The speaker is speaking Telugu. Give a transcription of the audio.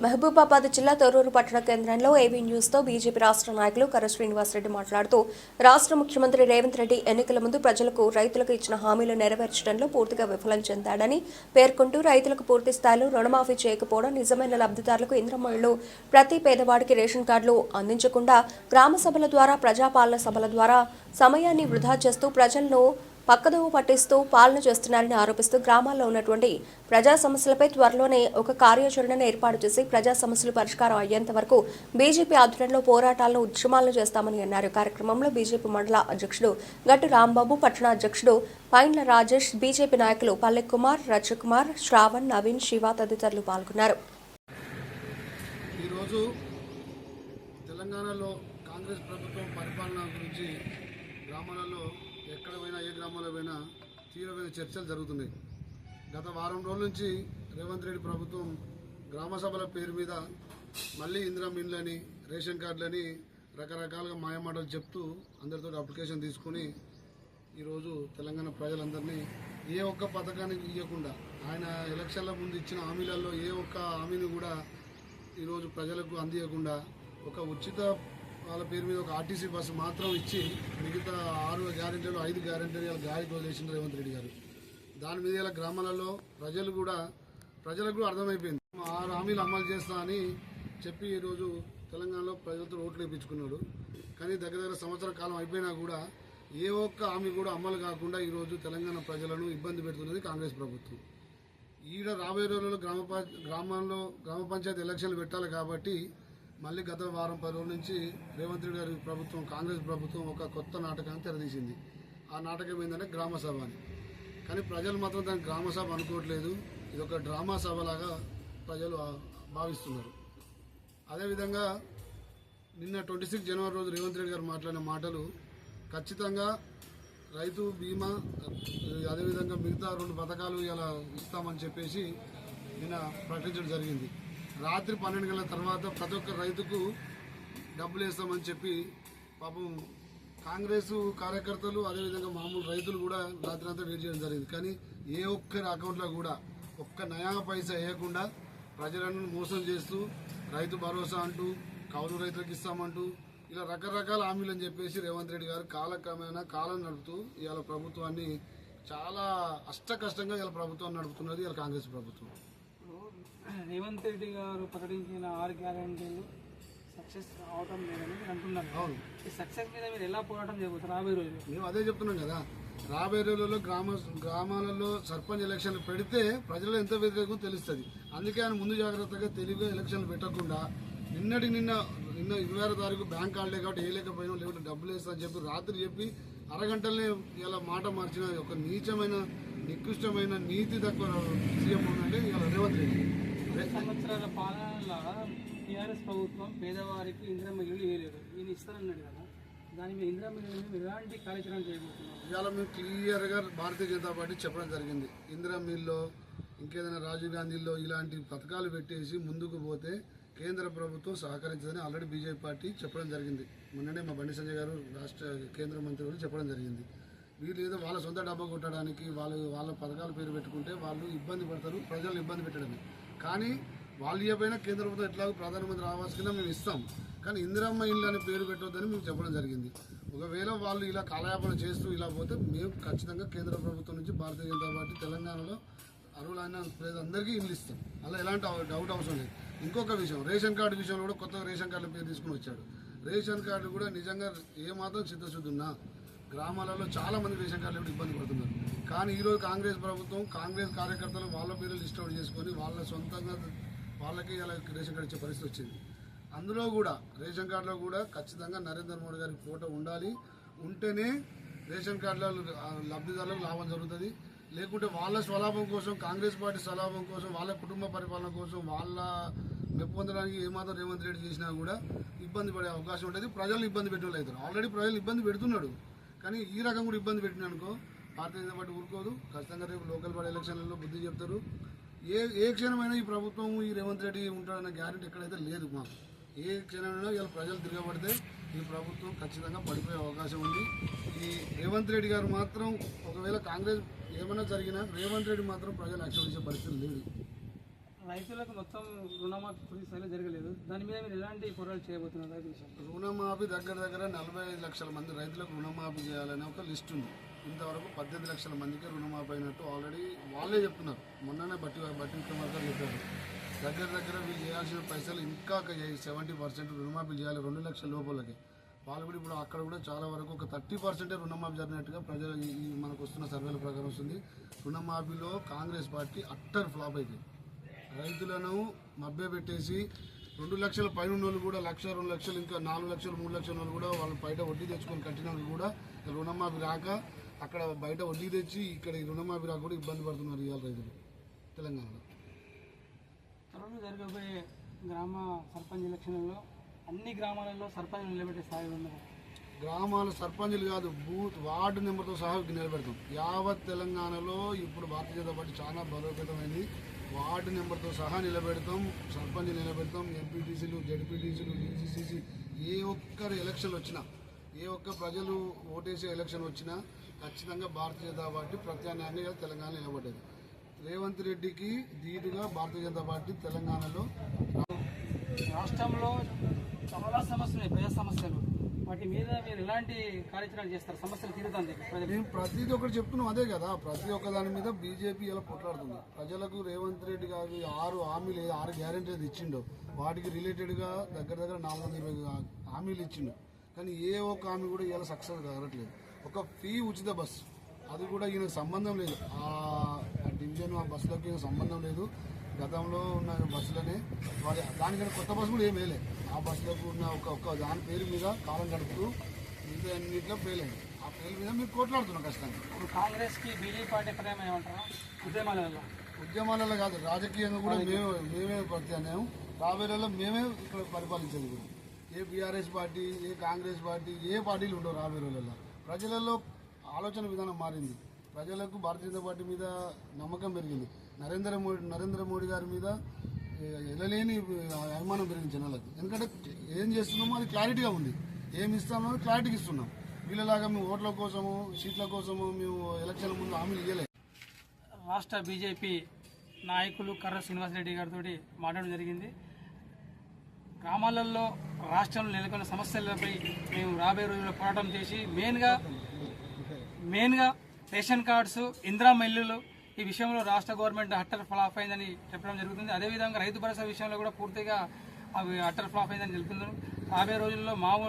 మహబూబాబాద్ జిల్లా తొర్రూరు పట్టణ కేంద్రంలో ఏబీ న్యూస్తో బీజేపీ రాష్ట్ర నాయకులు కర్ర శ్రీనివాసరెడ్డి మాట్లాడుతూ రాష్ట్ర ముఖ్యమంత్రి రేవంత్ రెడ్డి ఎన్నికల ముందు ప్రజలకు రైతులకు ఇచ్చిన హామీలు నెరవేర్చడంలో పూర్తిగా విఫలం చెందాడని పేర్కొంటూ రైతులకు పూర్తి స్థాయిలో రుణమాఫీ చేయకపోవడం నిజమైన లబ్ధిదారులకు ఇంద్రమణులు ప్రతి పేదవాడికి రేషన్ కార్డులు అందించకుండా గ్రామ సభల ద్వారా ప్రజాపాలన సభల ద్వారా సమయాన్ని వృధా చేస్తూ ప్రజలను పక్కదోవ పట్టిస్తూ పాలన చేస్తున్నారని ఆరోపిస్తూ గ్రామాల్లో ఉన్నటువంటి ప్రజా సమస్యలపై త్వరలోనే ఒక కార్యాచరణను ఏర్పాటు చేసి ప్రజా సమస్యలు పరిష్కారం అయ్యేంత వరకు బీజేపీ ఆధ్వర్యంలో పోరాటాలను ఉద్యమాలను చేస్తామని అన్నారు. కార్యక్రమంలో బీజేపీ మండల అధ్యక్షుడు గట్టు రాంబాబు పట్టణ అధ్యక్షుడు పైన్ల రాజేష్ బీజేపీ నాయకులు పల్లె కుమార్ రజకుమార్ శ్రావణ్ నవీన్ శివ తదితరులు పాల్గొన్నారు. ఈరోజు తెలంగాణలో కాంగ్రెస్ ప్రభుత్వం పరిపాలన గురించి గ్రామాలలో ఎక్కడ పోయినా ఏ గ్రామంలో పోయినా తీవ్రమైన చర్చలు జరుగుతున్నాయి. గత వారం రోజుల నుంచి రేవంత్ రెడ్డి ప్రభుత్వం గ్రామ సభల పేరు మీద మళ్ళీ ఇందిరా మిన్లని రేషన్ కార్డులని రకరకాలుగా మాయమాటలు చెప్తూ అందరితో అప్లికేషన్ తీసుకుని ఈరోజు తెలంగాణ ప్రజలందరినీ ఏ ఒక్క పథకాన్ని ఇవ్వకుండా ఆయన ఎలక్షన్ల ముందు ఇచ్చిన హామీలలో ఏ ఒక్క హామీని కూడా ఈరోజు ప్రజలకు అందియకుండా ఒక ఉచిత వాళ్ళ పేరు మీద ఒక ఆర్టీసీ బస్సు మాత్రం ఇచ్చి మిగతా ఆరు గ్యారెంటీలు ఐదు గ్యారెంటీలు గాలికి వదిలేసింది రేవంత్ రెడ్డి గారు. దాని మీద ఇలా గ్రామాలలో ప్రజలు కూడా ప్రజలకు కూడా అర్థమైపోయింది. ఆరు హామీలు అమలు చేస్తా అని చెప్పి ఈరోజు తెలంగాణలో ప్రజలతో ఓట్లు వేయించుకున్నాడు కానీ దగ్గర దగ్గర సంవత్సర కాలం అయిపోయినా కూడా ఏ ఒక్క హామీ కూడా అమలు కాకుండా ఈరోజు తెలంగాణ ప్రజలను ఇబ్బంది పెడుతున్నది కాంగ్రెస్ ప్రభుత్వం. ఈడ రాబోయే రోజుల్లో గ్రామ గ్రామంలో గ్రామాల్లో గ్రామ పంచాయతీ ఎలక్షన్లు పెట్టాలి కాబట్టి మళ్ళీ గత వారం పది రోజుల నుంచి రేవంత్ రెడ్డి గారి ప్రభుత్వం కాంగ్రెస్ ప్రభుత్వం ఒక కొత్త నాటకాన్ని తెరదీసింది. ఆ నాటకం ఏంటంటే గ్రామ సభ అని. కానీ ప్రజలు మాత్రం దాన్ని గ్రామ సభ అనుకోవట్లేదు. ఇది ఒక డ్రామా సభలాగా ప్రజలు భావిస్తున్నారు. అదేవిధంగా నిన్న ట్వంటీ సిక్స్ జనవరి రోజు రేవంత్ రెడ్డి గారు మాట్లాడిన మాటలు ఖచ్చితంగా రైతు బీమా అదేవిధంగా మిగతా రెండు పథకాలు ఇలా ఇస్తామని చెప్పేసి నిన్న ప్రకటించడం జరిగింది. రాత్రి పన్నెండు గంటల తర్వాత ప్రతి ఒక్క రైతుకు డబ్బులు వేస్తామని చెప్పి పాపం కాంగ్రెస్ కార్యకర్తలు అదేవిధంగా మామూలు రైతులు కూడా రాత్రి అంతా వెయిట్ చేయడం జరిగింది. కానీ ఏ ఒక్కరి అకౌంట్లో కూడా ఒక్క నయా పైసా వేయకుండా ప్రజలను మోసం చేస్తూ రైతు భరోసా అంటూ కౌలు రైతులకు ఇస్తామంటూ ఇలా రకరకాల హామీలు అని చెప్పేసి రేవంత్ రెడ్డి గారు కాలక్రమేణా కాలం నడుపుతూ ఇవాళ ప్రభుత్వాన్ని చాలా అష్ట కష్టంగా ఇలా ప్రభుత్వాన్ని నడుపుతున్నది ఇలా కాంగ్రెస్ ప్రభుత్వం. రేవంత్ రెడ్డి గారు ప్రకటించిన ఆరు గ్యారంటీలు సక్సెస్ అవటం లేదని మీరు అంటున్నారు. అవును. ఈ సక్సెస్ మీద మీరు ఎలా పోరాటం చేయబోతారు రాబోయే రోజులు మేము అదే చెప్తున్నాం కదా రాబోయే రోజులలో గ్రామ గ్రామాలలో సర్పంచ్ ఎలక్షన్లు పెడితే ప్రజలు ఎంత వ్యతిరేకం తెలుస్తుంది. అందుకే ఆయన ముందు జాగ్రత్తగా తెలుగు ఎలక్షన్లు పెట్టకుండా నిన్నటి నిన్న నిన్న ఇరవై ఆరో తారీఖు బ్యాంక్ హాలిడే కాబట్టి వేయలేకపోయినా లేకుంటే డబ్బులు వేస్తా అని చెప్పి రాత్రి చెప్పి అరగంటలనే ఇలా మాట మార్చిన ఒక నీచమైన నికృష్టమైన నీతి తక్కువ సీఎం ఉందంటే ఇలా రేవంత్ రెడ్డి. సంవత్సరాల పాలనలో టీఆర్ఎస్ ప్రభుత్వం పేదవారికి ఇందిరమ్మ ఇల్లు వేయలేదు ఈయన ఇస్తానన్నాడు కదా. దాని మీద ఇందిరమ్మ ఇల్లు ఎలాంటి కార్యాచరణ చేయబోతున్నారు? ఇవాళ మేము క్లియర్గా భారతీయ జనతా పార్టీ చెప్పడం జరిగింది. ఇందిరా మిల్లో ఇంకేదైనా రాజీవ్ గాంధీలో ఇలాంటి పథకాలు పెట్టేసి ముందుకు పోతే కేంద్ర ప్రభుత్వం సహకరించదని ఆల్రెడీ బీజేపీ పార్టీ చెప్పడం జరిగింది. మొన్ననే మా బండి సంజయ్ గారు రాష్ట్ర కేంద్ర మంత్రి కూడా చెప్పడం జరిగింది. వీళ్ళు ఏదో వాళ్ళ సొంత డబ్బా కొట్టడానికి వాళ్ళు వాళ్ళ పథకాల పేరు పెట్టుకుంటే వాళ్ళు ఇబ్బంది పడతారు ప్రజలు ఇబ్బంది పెట్టడమే. కానీ వాళ్ళు ఇవ్వకపోయినా కేంద్ర ప్రభుత్వం ఎట్లాగో ప్రధానమంత్రి ఆవాస్ కింద మేము ఇస్తాం. కానీ ఇందిరమ్మ ఇల్లు అనే పేరు పెట్టొద్దని మేము చెప్పడం జరిగింది. ఒకవేళ వాళ్ళు ఇలా కాలయాపన చేస్తూ ఇలా పోతే మేము ఖచ్చితంగా కేంద్ర ప్రభుత్వం నుంచి భారతీయ జనతా పార్టీ తెలంగాణలో అర్హులైన ప్రజలందరికీ ఇల్లు ఇస్తాం. అలా ఎలాంటి డౌట్ అవసరం లేదు. ఇంకొక విషయం రేషన్ కార్డు విషయంలో కూడా కొత్తగా రేషన్ కార్డుల పేరు తీసుకుని వచ్చాడు. రేషన్ కార్డు కూడా నిజంగా ఏమాత్రం చిత్తశుద్ధి ఉన్నా గ్రామాలలో చాలా మంది రేషన్ కార్డులు కూడా ఇబ్బంది పడుతున్నారు. కానీ ఈరోజు కాంగ్రెస్ ప్రభుత్వం కాంగ్రెస్ కార్యకర్తలు వాళ్ళ పేరు లిస్ట్ అవుట్ చేసుకొని వాళ్ళ సొంతంగా వాళ్ళకి ఇలా రేషన్ కార్డు ఇచ్చే పరిస్థితి వచ్చింది. అందులో కూడా రేషన్ కార్డులో కూడా ఖచ్చితంగా నరేంద్ర మోడీ గారి ఫోటో ఉండాలి. ఉంటేనే రేషన్ కార్డుల లబ్ధిదారులకు లాభం జరుగుతుంది. లేకుంటే వాళ్ళ స్వలాభం కోసం కాంగ్రెస్ పార్టీ స్వలాభం కోసం వాళ్ళ కుటుంబ పరిపాలన కోసం వాళ్ళ మెప్పు పొందడానికి ఏమాత్రం రేవంత్ రెడ్డి చేసినా కూడా ఇబ్బంది పడే అవకాశం ఉంటుంది. ప్రజలు ఇబ్బంది పెట్టేవాళ్ళు అవుతారు. ఆల్రెడీ ప్రజలు ఇబ్బంది పెడుతున్నాడు. కానీ ఈ రకం కూడా ఇబ్బంది పెట్టిన అనుకో భారతీయ జనతా పార్టీ ఊరుకోదు. ఖచ్చితంగా రేపు లోకల్ బాడీ ఎలక్షన్లలో బుద్ధి చెప్తారు. ఏ ఏ క్షణమైనా ఈ ప్రభుత్వం ఈ రేవంత్ రెడ్డి ఉంటాడన్న గ్యారెంటీ ఎక్కడైతే లేదు మాకు. ఏ క్షణమైనా ఇలా ప్రజలు తిరగబడితే ఈ ప్రభుత్వం ఖచ్చితంగా పడిపోయే అవకాశం ఉంది. ఈ రేవంత్ రెడ్డి గారు మాత్రం ఒకవేళ కాంగ్రెస్ ఏమైనా జరిగినా రేవంత్ రెడ్డి మాత్రం ప్రజలు యాక్సెప్ట్ చేసే పరిస్థితి లేదు. రైతులకు మొత్తం రుణమాఫీ పూర్తి స్థాయిలో జరగలేదు. దాని మీద మీరు ఎలాంటి పోరాటాలు చేయబోతున్నారు? రైతు రుణమాఫీ దగ్గర దగ్గర నలభై ఐదు లక్షల మంది రైతులకు రుణమాఫీ చేయాలనే ఒక లిస్ట్ ఉంది. ఇంతవరకు పద్దెనిమిది లక్షల మందికి రుణమాఫీ అయినట్టు ఆల్రెడీ వాళ్ళే చెప్తున్నారు. మొన్ననే బట్టి బట్టి విక్రమార్క చెప్పారు. దగ్గర దగ్గర వీళ్ళు చేయాల్సిన పైసలు ఇంకా సెవెంటీ పర్సెంట్ రుణమాఫీ చేయాలి రెండు లక్షల లోపలకి. వాళ్ళు కూడా ఇప్పుడు అక్కడ కూడా చాలా వరకు ఒక థర్టీ పర్సెంటే రుణమాఫీ జరిగినట్టుగా ప్రజలు ఈ మనకు వస్తున్న సర్వేల ప్రకారం వస్తుంది. రుణమాఫీలో కాంగ్రెస్ పార్టీ అట్టర్ ఫ్లాప్ అయిపోయింది. రైతులను మభ్యపెట్టేసి రెండు లక్షల పైన వాళ్ళు కూడా లక్ష రెండు లక్షలు ఇంకా నాలుగు లక్షలు మూడు లక్షల వాళ్ళు కూడా వాళ్ళు బయట వడ్డీ తెచ్చుకొని కట్టిన కూడా రుణమాఫీ రాక అక్కడ బయట వడ్డీ తెచ్చి ఇక్కడ ఈ రుణమాఫీ రాక కూడా ఇబ్బంది పడుతున్నారు ఇవాళ రైతులు తెలంగాణలో. త్వరలో జరగబోయే గ్రామ సర్పంచ్ ఎలక్షన్లలో అన్ని గ్రామాలలో సర్పంచ్ నిలబెట్టే స్థాయి ఉన్నది గ్రామాల సర్పంచులు కాదు బూత్ వార్డు నెంబర్తో సహా నిలబెడతాం. యావత్ తెలంగాణలో ఇప్పుడు భారతీయ జనతా పార్టీ చాలా బలోపేతమైంది. వార్డు నెంబర్తో సహా నిలబెడతాం సర్పంచ్ నిలబెడతాం ఎంపీటీసీలు జడ్పీటీసీలు డీసీసీసీ ఏ ఒక్కరు ఎలక్షన్ వచ్చినా ఏ ఒక్క ప్రజలు ఓటేసే ఎలక్షన్ వచ్చినా ఖచ్చితంగా భారతీయ జనతా పార్టీ ప్రత్యామ్నాయంగా తెలంగాణ నిలబడ్డది. రేవంత్ రెడ్డికి ధీటుగా భారతీయ జనతా పార్టీ తెలంగాణలో రాష్ట్రంలో చాలా సమస్యలు ఉన్నాయి ప్రజా సమస్యలు. వాటి మీద మీరు ఎలాంటి కార్యాచరణ చేస్తారు సమస్యలు తీరుతుంది మేము ప్రతిదీ ఒకటి చెప్తున్నాం అదే కదా ప్రతి ఒక్క దాని మీద బీజేపీ ఇలా కొట్లాడుతుంది ప్రజలకు రేవంత్ రెడ్డి గారు ఆరు హామీలు ఆరు గ్యారెంటీ ఇచ్చిండో వాటికి రిలేటెడ్గా దగ్గర దగ్గర నాలుగు వందల ఇరవై హామీలు ఇచ్చిండు కానీ ఏ ఒక్క హామీ కూడా ఇలా సక్సెస్ కావట్లేదు ఒక ఫీ ఉచిత బస్ అది కూడా ఈయనకు సంబంధం లేదు ఆ డివిజన్ ఆ బస్సులకు సంబంధం లేదు గతంలో ఉన్న బస్సులనే వారి దానికంటే కొత్త బస్సు కూడా ఏం వేయలేదు ఆ బస్సులకు ఉన్న ఒక ఒక్క దాని పేరు మీద కాలం గడుపుతూ మిగతా అన్నింటిలో ఫెయిల్ అయింది. ఆ ఫెయిల్ మీద మీరు కొట్లాడుతున్నాం ఖచ్చితంగా. ఇప్పుడు కాంగ్రెస్కి బీజేపీ పార్టీ ప్రయాణం ఏమంటారా? ఉద్యమాల వల్ల ఉద్యమాలలో కాదు రాజకీయంగా కూడా మేము మేమే ప్రత్యామ్నాయం. రాబోయేలో మేమే ఇక్కడ పరిపాలించేది కూడా. ఏ బీఆర్ఎస్ పార్టీ ఏ కాంగ్రెస్ పార్టీ ఏ పార్టీలు ఉండవు రాబోయే రోజుల్లో ప్రజలలో ఆలోచన విధానం మారింది. ప్రజలకు భారతీయ జనతా పార్టీ మీద నమ్మకం పెరిగింది. నరేంద్ర మోడీ నరేంద్ర మోడీ గారి మీద వెళ్ళలేని అభిమానం పెరిగింది జనాలకు. ఎందుకంటే ఏం చేస్తున్నామో అది క్లారిటీగా ఉంది. ఏమి ఇస్తామో క్లారిటీగా ఇస్తున్నాం. వీళ్ళలాగా మేము ఓట్ల కోసము సీట్ల కోసము మేము ఎలక్షన్ ముందు హామీలు ఇవ్వలేదు రాష్ట్ర బీజేపీ నాయకులు కర్ర శ్రీనివాసరెడ్డి గారితో మాట్లాడడం జరిగింది. గ్రామాలలో రాష్ట్రంలో నెలకొన్న సమస్యలపై మేము రాబోయే రోజుల్లో పోరాటం చేసి మెయిన్గా మెయిన్గా రేషన్ కార్డ్స్ ఇందిరా ఇల్లులు ఈ విషయంలో రాష్ట్ర గవర్నమెంట్ అట్టర్ ఫ్లాప్ అయిందని చెప్పడం జరుగుతుంది. అదేవిధంగా రైతు భరోసా విషయంలో కూడా పూర్తిగా అవి అట్టర్ ఫ్లాప్ అయిందని తెలుపుతున్నారు. రాబోయే రోజుల్లో మామూలు